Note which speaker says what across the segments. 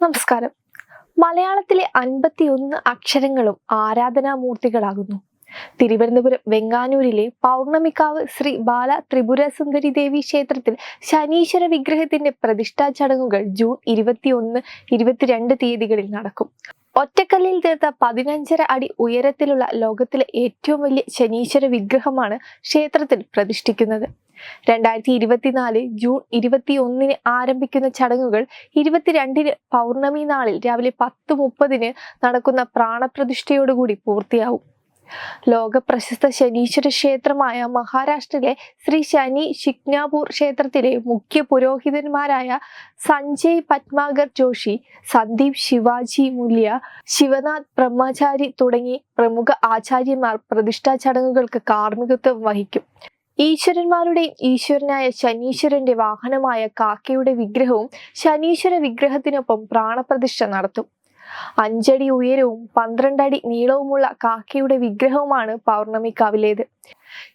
Speaker 1: നമസ്കാരം. മലയാളത്തിലെ അൻപത്തിയൊന്ന് അക്ഷരങ്ങളും ആരാധനാമൂർത്തികളാകുന്നു. തിരുവനന്തപുരം വെങ്ങാനൂരിലെ പൗർണമിക്കാവ് ശ്രീ ബാല ത്രിപുര സുന്ദരി ദേവി ക്ഷേത്രത്തിൽ ശനീശ്വര വിഗ്രഹത്തിന്റെ പ്രതിഷ്ഠാ ചടങ്ങുകൾ ജൂൺ ഇരുപത്തിയൊന്ന് ഇരുപത്തിരണ്ട് തീയതികളിൽ നടക്കും. ഒറ്റക്കല്ലിൽ തീർത്ത പതിനഞ്ചര അടി ഉയരത്തിലുള്ള ലോകത്തിലെ ഏറ്റവും വലിയ ശനീശ്വര വിഗ്രഹമാണ് ക്ഷേത്രത്തിൽ പ്രതിഷ്ഠിക്കുന്നത്. രണ്ടായിരത്തി ഇരുപത്തിനാല് ജൂൺ ഇരുപത്തി ഒന്നിന് ആരംഭിക്കുന്ന ചടങ്ങുകൾ ഇരുപത്തിരണ്ടിന് പൗർണമി നാളിൽ രാവിലെ പത്ത് മുപ്പതിന് നടക്കുന്ന പ്രാണപ്രതിഷ്ഠയോടുകൂടി പൂർത്തിയാവും. ലോക പ്രശസ്ത ശനീശ്വര ക്ഷേത്രമായ മഹാരാഷ്ട്രയിലെ ശ്രീ ശനി ശിക്നാപൂർ ക്ഷേത്രത്തിലെ മുഖ്യ പുരോഹിതന്മാരായ സഞ്ജയ് പത്മാഗർ ജോഷി സന്ദീപ് ശിവാജി മുല്യ ശിവനാഥ് ബ്രഹ്മചാരി തുടങ്ങി പ്രമുഖ ആചാര്യന്മാർ പ്രതിഷ്ഠാ ചടങ്ങുകൾക്ക് കാർമ്മികത്വം വഹിക്കും. ഈശ്വരന്മാരുടെയും ഈശ്വരനായ ശനീശ്വരന്റെ വാഹനമായ കാക്കയുടെ വിഗ്രഹവും ശനീശ്വര വിഗ്രഹത്തിനൊപ്പം പ്രാണപ്രതിഷ്ഠ നടത്തും. അഞ്ചടി ഉയരവും പന്ത്രണ്ടടി നീളവുമുള്ള കാക്കയുടെ വിഗ്രഹവുമാണ് പൗർണമിക്കാവിലേത്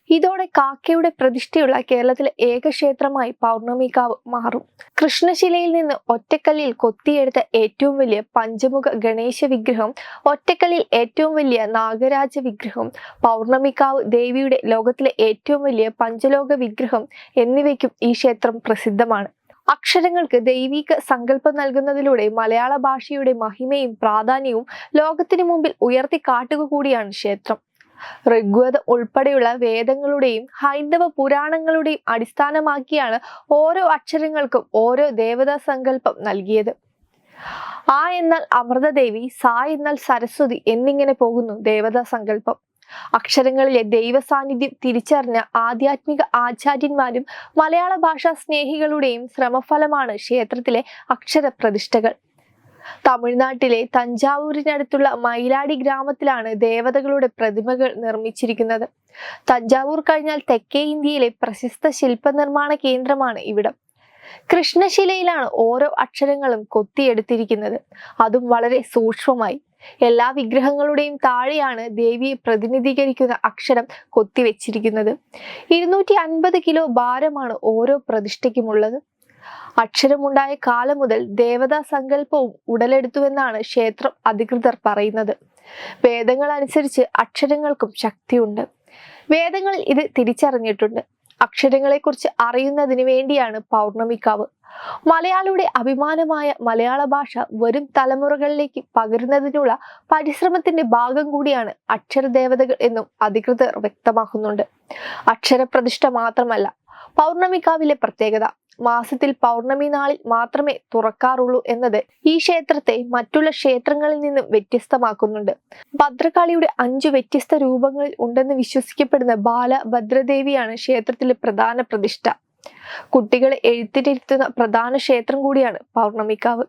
Speaker 1: ഇതോടെ കാക്കയുടെ പ്രതിഷ്ഠയുള്ള കേരളത്തിലെ ഏക ക്ഷേത്രമായി പൗർണമിക്കാവ് മാറും. കൃഷ്ണശിലയിൽ നിന്ന് ഒറ്റക്കല്ലിൽ കൊത്തിയെടുത്ത ഏറ്റവും വലിയ പഞ്ചമുഖ ഗണേശ വിഗ്രഹം ഒറ്റക്കല്ലിൽ ഏറ്റവും വലിയ നാഗരാജ വിഗ്രഹം പൗർണമിക്കാവ് ദേവിയുടെ ലോകത്തിലെ ഏറ്റവും വലിയ പഞ്ചലോക വിഗ്രഹം എന്നിവയ്ക്കും ഈ ക്ഷേത്രം പ്രസിദ്ധമാണ്. അക്ഷരങ്ങൾക്ക് ദൈവിക സങ്കല്പം നൽകുന്നതിലൂടെ മലയാള ഭാഷയുടെ മഹിമയും പ്രാധാന്യവും ലോകത്തിനു മുമ്പിൽ ഉയർത്തി കാട്ടുക കൂടിയാണ് ക്ഷേത്രം. ഋഗ്വേദം ഉൾപ്പെടെയുള്ള വേദങ്ങളുടെയും ഹൈന്ദവ പുരാണങ്ങളുടെയും അടിസ്ഥാനമാക്കിയാണ് ഓരോ അക്ഷരങ്ങൾക്കും ഓരോ ദേവതാ സങ്കല്പം നൽകിയത്. ആ എന്നാൽ അമൃതദേവി സാ എന്നാൽ സരസ്വതി എന്നിങ്ങനെ പോകുന്നു ദേവതാ സങ്കല്പം. അക്ഷരങ്ങളിലെ ദൈവസാന്നിധ്യം തിരിച്ചറിഞ്ഞ ആധ്യാത്മിക ആചാര്യന്മാരും മലയാള ഭാഷാ സ്നേഹികളുടെയും ശ്രമഫലമാണ് ക്ഷേത്രത്തിലെ അക്ഷരപ്രതിഷ്ഠകൾ. തമിഴ്നാട്ടിലെ തഞ്ചാവൂരിനടുത്തുള്ള മൈലാടി ഗ്രാമത്തിലാണ് ദേവതകളുടെ പ്രതിമകൾ നിർമ്മിച്ചിരിക്കുന്നത്. തഞ്ചാവൂർ കഴിഞ്ഞാൽ തെക്കേ ഇന്ത്യയിലെ പ്രശസ്ത ശില്പനിർമ്മാണ കേന്ദ്രമാണ് ഇവിടം. കൃഷ്ണശിലയിലാണ് ഓരോ അക്ഷരങ്ങളും കൊത്തിയെടുത്തിരിക്കുന്നത്. അതും വളരെ സൂക്ഷ്മമായി. എല്ലാ വിഗ്രഹങ്ങളുടെയും താഴെയാണ് ദേവിയെ പ്രതിനിധീകരിക്കുന്ന അക്ഷരം കൊത്തിവെച്ചിരിക്കുന്നത്. ഇരുന്നൂറ്റി അൻപത് കിലോ ഭാരമാണ് ഓരോ പ്രതിഷ്ഠയ്ക്കുമുള്ളത്. അക്ഷരമുണ്ടായ കാലം മുതൽ ദേവതാ സങ്കല്പവും ഉടലെടുത്തുവെന്നാണ് ക്ഷേത്രം അധികൃതർ പറയുന്നത്. വേദങ്ങൾ അനുസരിച്ച് അക്ഷരങ്ങൾക്കും ശക്തിയുണ്ട്. വേദങ്ങളിൽ ഇത് തിരിച്ചറിഞ്ഞിട്ടുണ്ട്. അക്ഷരങ്ങളെക്കുറിച്ച് അറിയുന്നതിന് വേണ്ടിയാണ് പൗർണമിക്കാവ് മലയാളിയുടെ അഭിമാനമായ മലയാള ഭാഷ വരും തലമുറകളിലേക്ക് പകരുന്നതിനുള്ള പരിശ്രമത്തിന്റെ ഭാഗം കൂടിയാണ് അക്ഷരദേവതകൾ എന്നും അധികൃതർ വ്യക്തമാക്കുന്നുണ്ട്. അക്ഷരപ്രതിഷ്ഠ മാത്രമല്ല പൗർണമിക്കാവിലെ പ്രത്യേകത മാസത്തിൽ പൗർണമി നാളിൽ മാത്രമേ തുറക്കാറുള്ളൂ എന്നത് ഈ ക്ഷേത്രത്തെ മറ്റുള്ള ക്ഷേത്രങ്ങളിൽ നിന്നും വ്യത്യസ്തമാക്കുന്നുണ്ട്. ഭദ്രകാളിയുടെ അഞ്ചു വ്യത്യസ്ത രൂപങ്ങൾ ഉണ്ടെന്ന് വിശ്വസിക്കപ്പെടുന്ന ബാല ഭദ്രദേവിയാണ് ക്ഷേത്രത്തിലെ പ്രധാന പ്രതിഷ്ഠ. കുട്ടികളെ എഴുത്തിനിരുത്തുന്ന പ്രധാന ക്ഷേത്രം കൂടിയാണ് പൗർണമിക്കാവ്.